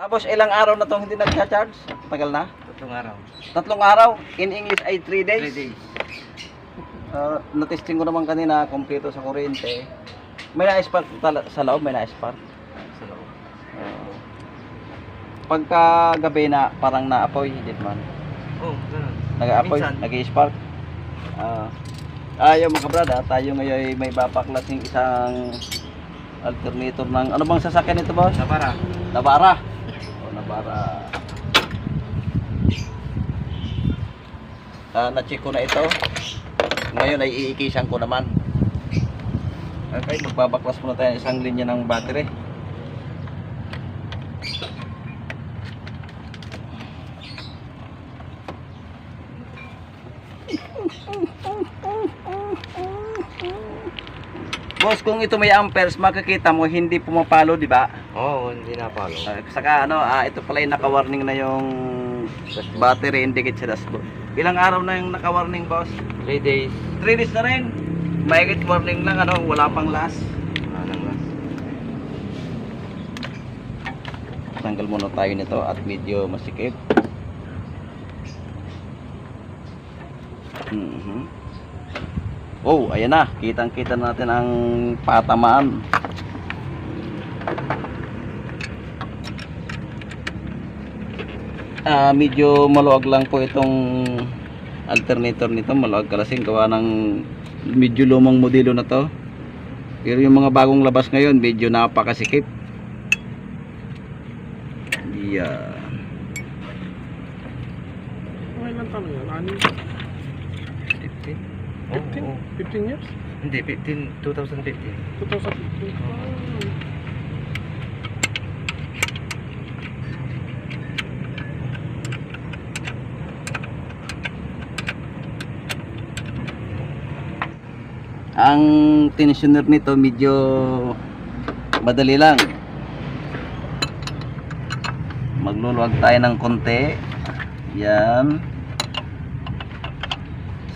Tapos ilang araw na tong hindi nag-charge? Tagal na? Tatlong araw. Tatlong araw. In English ay 3 days. Three days. Uh, na-testing ko naman kanina, kompleto sa kuryente. May na-spark sa loob, may na-spark. Sa loob. Uh, pagka gabi na, parang naapoy, hindi man. Oh, ganun. Nag-aapoy, nag-spark. Ah, ayaw mga brada, tayo ngayon ay may babaklasing isang alternator ng, ano bang sasakyan ito boss? Sa para. Ah, na-check ko na ito. Ngayon ay iikisan ko naman. Okay, magbabaklas muna tayo ng isang linya ng battery. Boss, kung ito may amperes, makikita mo hindi pumapalo, di ba? Oo, oh, hindi na palo. Ah, saka ano, ah, ito pala yung naka-warning na yung battery indicate sa dashboard. Ilang araw na yung naka-warning, boss? Three days. 3 days na rin. Mahigit warning lang, ano, wala pang last. Wala nang last. Tanggal muna tayo nito at medyo masikip. Mhm. Oh, ayan na. Kitang-kita natin ang patamaan. Ah, medyo maluwag lang po itong alternator nito. Maluwag kalasing gawa ng medyo lumang modelo na to. Pero yung mga bagong labas ngayon, medyo napakasikip. Yeah. Mga ilang taon yan? Ani? 15? 15? Oo, oo. 15 years? Hindi, 15, 2015. 2015? Ang tensioner nito medyo madali lang. Magluluwag tayo ng konti. Yan.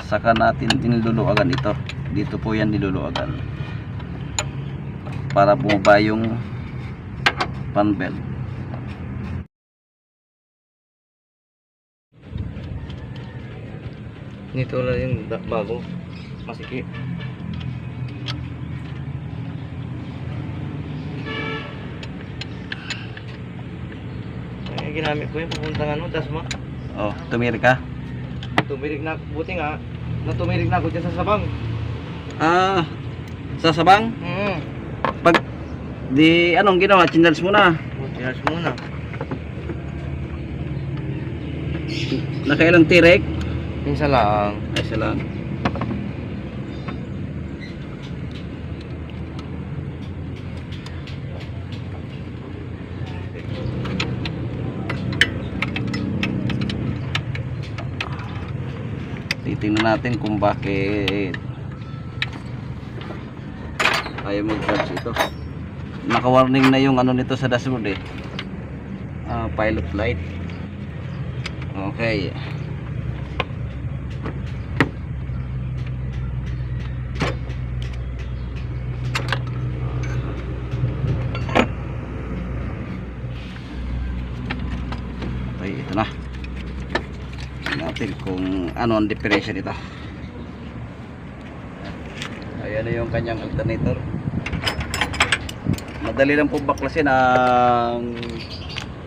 Saka natin niluluwagan ito. Dito po yan niluluwagan. Para bumaba yung fan belt. Nito lang yung bago. Masikip. Ginamit ko yung papuntang ano, Dasma. Oh, tumiri ka. Tumirig na, buti nga, natumirig na ako dyan sa sabang. Ah, sasabang? Hmm. Pag di anong ginawa? Chinals mo na. Buti halos muna. Nakailang tirek? Minsan lang. Ay, isa lang. Titingnan natin kung bakit ayaw mag-charge ito. Naka-warning na yung ano nito sa dashboard eh. Ah, pilot light. Okay, ito na. Tingnan natin kung ano ang differential nito. Ayan yung kanyang alternator. Madali lang po baklasin ang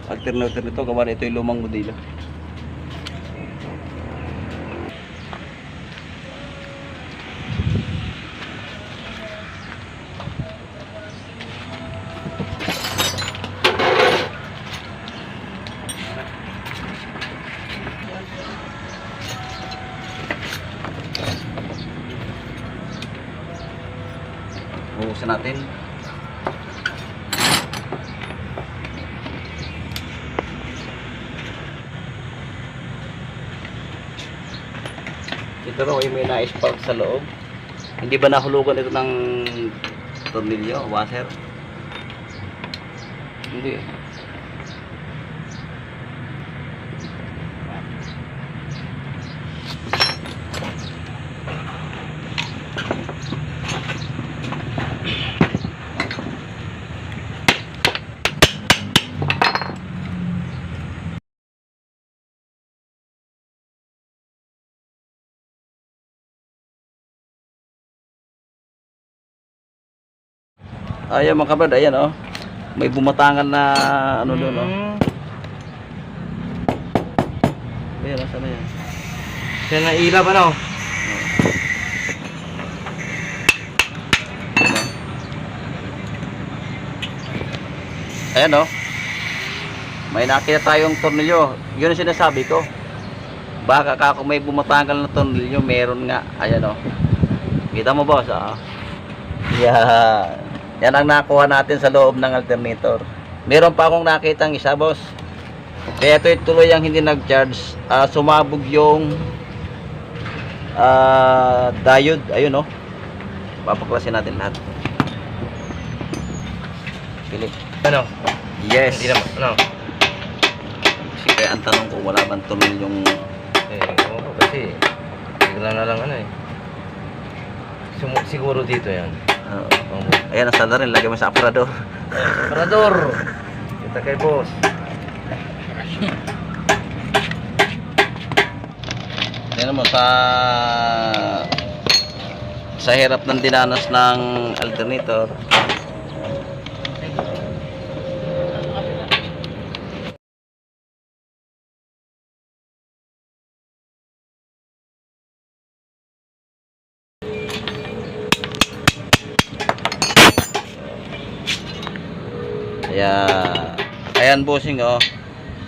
alternator nito. Gawa na ito yung lumang modelo. Natin. Ito raw ay may na-spark sa loob. Hindi ba nahulugan ito ng tornilyo, washer? Hindi. Ayan mga kabrad, ayan oh. May bumatangan na ano doon oh. Mm. Ayan, nasa na yan? Yan na ilap ano? Ayan oh. May nakita tayong tornilyo. Yun ang sinasabi ko. Baka ka kung may bumatanggal na tornilyo, meron nga. Ayan oh. Kita mo boss ah. Yan. Yan ang nakuha natin sa loob ng alternator. Meron pa akong nakitang isa boss. Kaya ito tuloy ang hindi nag-charge. Ah, sumabog yung ah, diode. Ayun oh. Papaklasin natin lahat. Pilik. Ano? Yes. Hindi naman. Ano? Kasi kaya ang tanong ko, wala bang tuloy yung... Eh, oo, kasi bigla na lang ano eh. Siguro dito yan. Uh, Oh, ayan, nasa na rin. Lagyan mo sa aparador. Parador! Kita kay boss. Ayan mo, sa... Sa hirap ng dinanas ng alternator.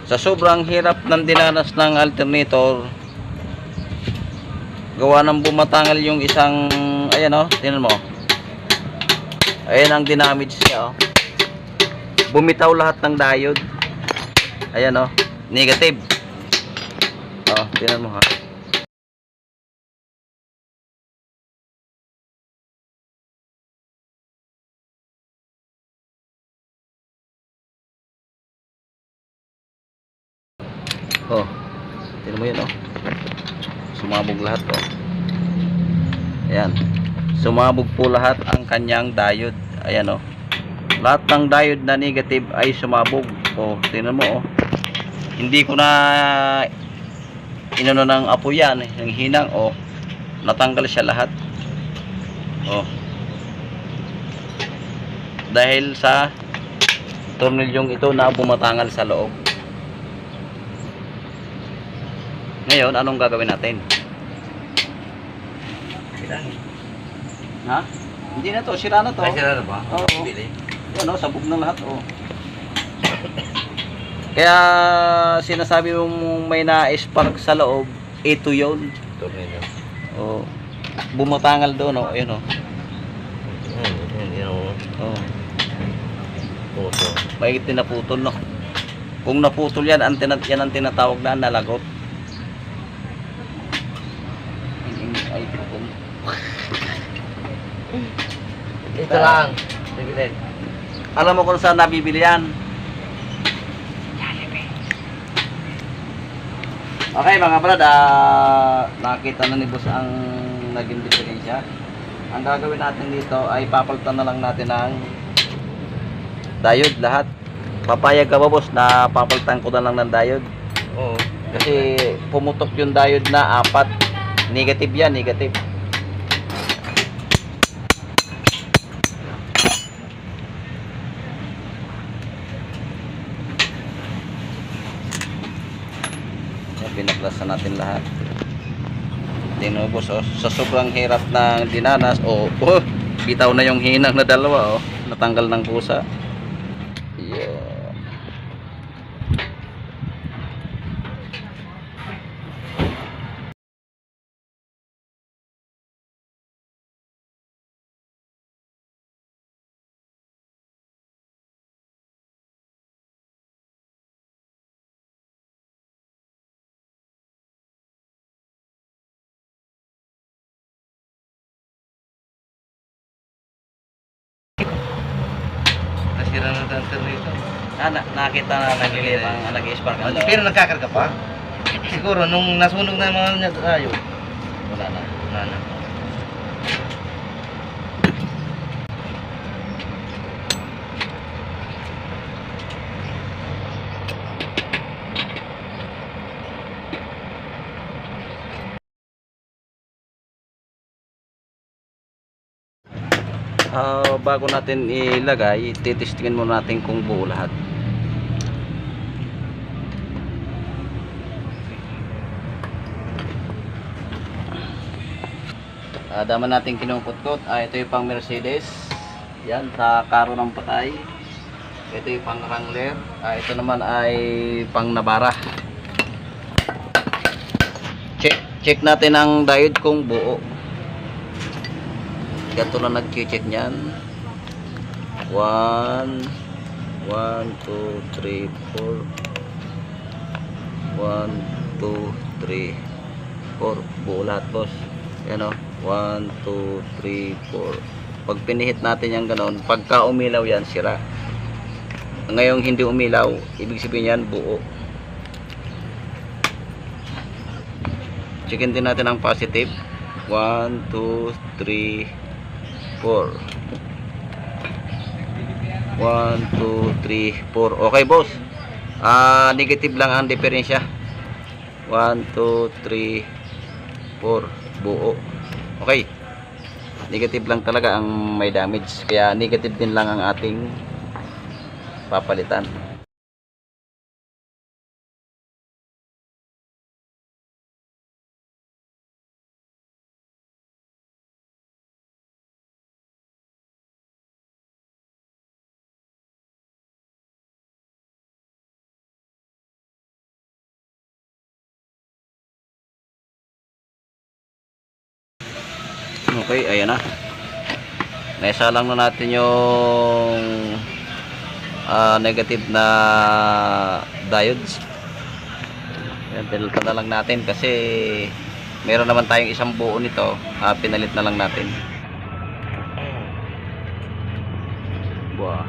Sa sobrang hirap ng dinanas ng alternator, gawa ng bumatangal yung isang, ayan oh, tingnan mo. Ayan ang dinamage niya oh. Bumitaw lahat ng diode. Ayan oh, negative. Oh, tingnan mo ha. Oh. Tingnan mo 'yan oh. Sumabog lahat oh. Ayan. Sumabog po lahat ang kanyang diode. Ayan oh. Lahat ng diode na negative ay sumabog. Oh, tingnan mo oh. Hindi ko na inano ng apo yan, eh, ng hinang oh. Natanggal siya lahat. Oh. Dahil sa tornilyong ito na bumatangal sa loob. Ngayon, anong gagawin natin? Ha? Hindi na to, sira na to. Ay, sila na ba? Oo. Bili. Yan o, sabog na lahat oh. Kaya sinasabi mong may na-spark sa loob, ito yun. Tornilyo. Oh. Bumatangal doon oh, ayun oh. Yun, yun. Oh. Puso. Mahigit din naputol no. Kung naputol yan, ang tina- yan ang tinatawag na nalagot. Ay putol. Ito lang. Sige, Alam mo kung saan nabibili yan? Okay mga brad, ah, nakita na ni boss ang naging diferensya. Ang gagawin natin dito ay papalitan na lang natin ng diode lahat. Papayag ka ba boss na papalitan ko na lang ng diode? Oo. Kasi pumutok yung diode na apat. Negative yan, negative. Yan, pinaklasan natin lahat. Tinubos, oh. Sa sobrang hirap ng dinanas, oh, oh, bitaw na yung hinang na dalawa, oh. Natanggal ng pusa. Nasira na ang tornilyo. Ah, na, nakita na nag-live ang nag-spark loob. Pero nagkakarga pa. Siguro nung nasunog na yung mga niya tayo. Wala na. Wala na. Ah, bago natin ilagay, titestingin muna natin kung buo lahat. Ah, dama natin kinukutkot. Ah, ito yung pang Mercedes. Yan, sa karo ng patay. Ito yung pang Wrangler. Ah, ito naman ay pang Navara. Check, check natin ang diode kung buo. Ganito lang nag-check niyan. 1 1 2 3 4 1 2 3 4 buo lahat boss. Yan o. 1 2 3 4 Pag pinihit natin yan ganon, pagka umilaw yan, sira. Ngayong hindi umilaw, ibig sabihin yan buo. Checkin din natin ang positive. 1 2 3 4 1, 2, 3, 4 Okay boss. Ah Negative lang ang diferensya. 1, 2, 3 4 Buo. Okay. Negative lang talaga ang may damage. Kaya negative din lang ang ating Papalitan Okay, ayan na. Naisa lang na natin yung ah, negative na diodes. Ayan, pinalitan na lang natin kasi meron naman tayong isang buo nito. Ah, pinalit na lang natin. Wow.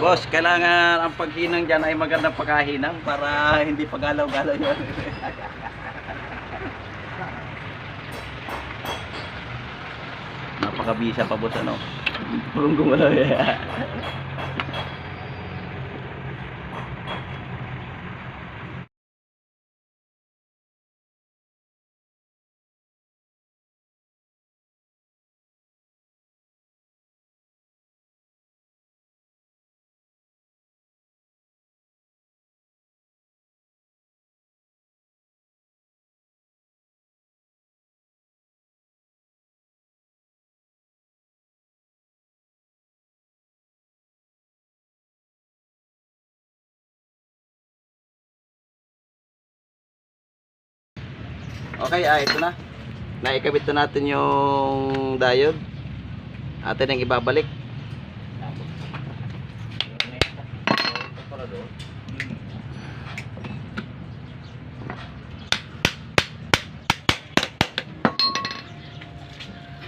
Boss, kailangan ang paghinang dyan ay magandang pagkahinang para hindi pagalaw-galaw yun. Napakabisa pa boss ano. Purong gumalaw yan. Okay, ah, ito na. naikabit na natin yung diode. Atin ang ibabalik.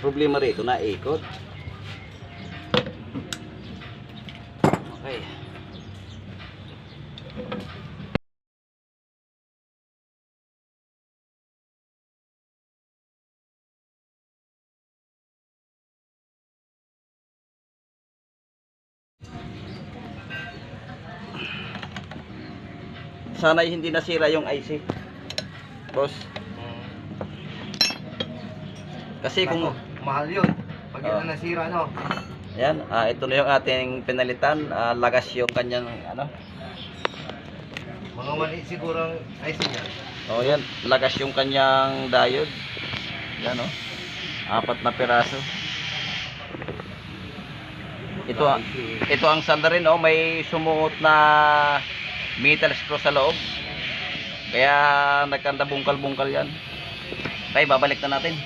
Problema rito na ikot. Sana hindi nasira yung IC. Boss. Kasi kung Nako, mahal yun. Pag yun Ah. ang nasira, no? Ayan, ah, ito na yung ating pinalitan. Ah, lagas yung kanyang ano. Mga mali siguro ang IC niya. Oh, yan, lagas yung kanyang diode. Yan oh. Apat na piraso. Ito ang ito ang salda rin oh, may sumuot na metal screw sa loob. Kaya nagkanda bungkal-bungkal yan. Okay, babalik na natin.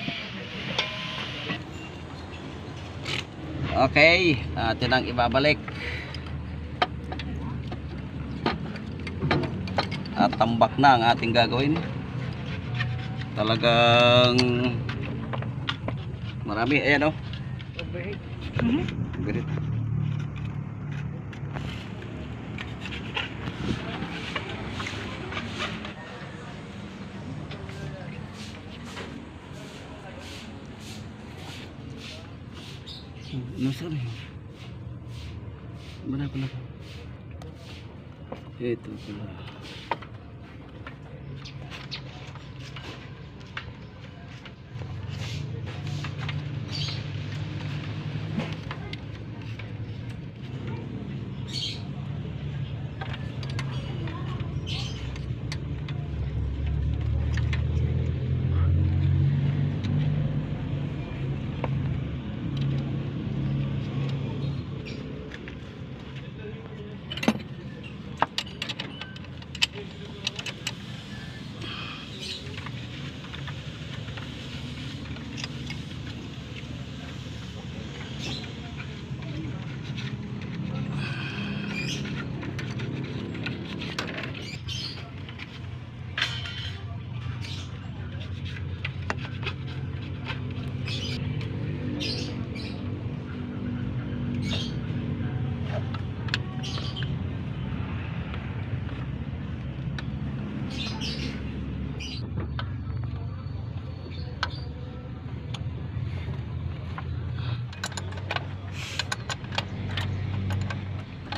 Okay, atin ang ibabalik. At tambak na ang ating gagawin. Talagang marami. Ayan oh. Overheat. Birit. Ano sabi? Mana pala? Ito pala.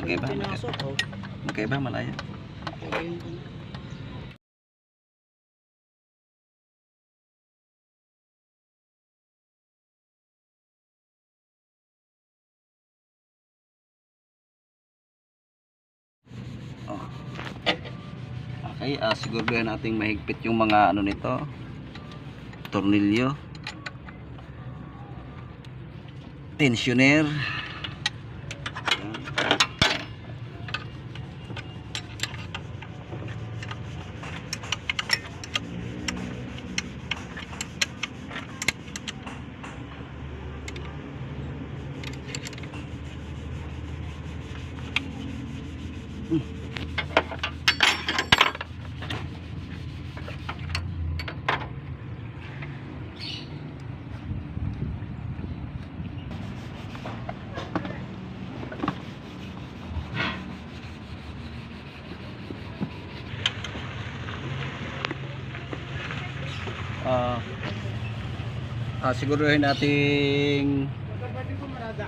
Magkaiba? Pinasok. Oh. Magkaiba malaya. Oh. Okay, ah siguro nating mahigpit yung mga ano nito. Tornilyo. Tensioner. Ah, ah, siguruhin nating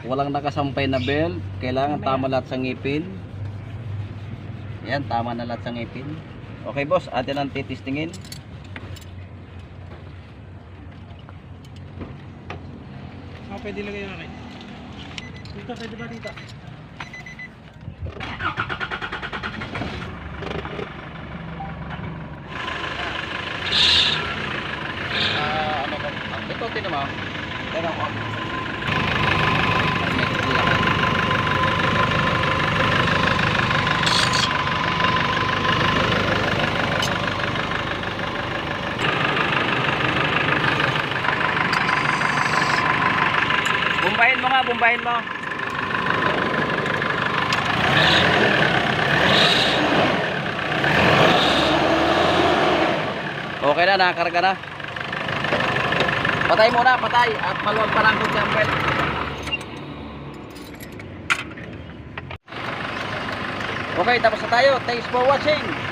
walang nakasampay na belt. Kailangan tama lahat sa ngipin. Yan, tama na lahat sa ngipin. Okay boss, atin ang titistingin. Ah, pwede lagay na rin. Dito, pwede ba dito? Ah, ano ba? Ito, tinan mo. Pero ako. Medyo lakas. Bumbahin mo. Okay na, nakakarga na. Patay muna, patay. At maluwag pa lang kung jumper. Okay, tapos na tayo. Thanks for watching.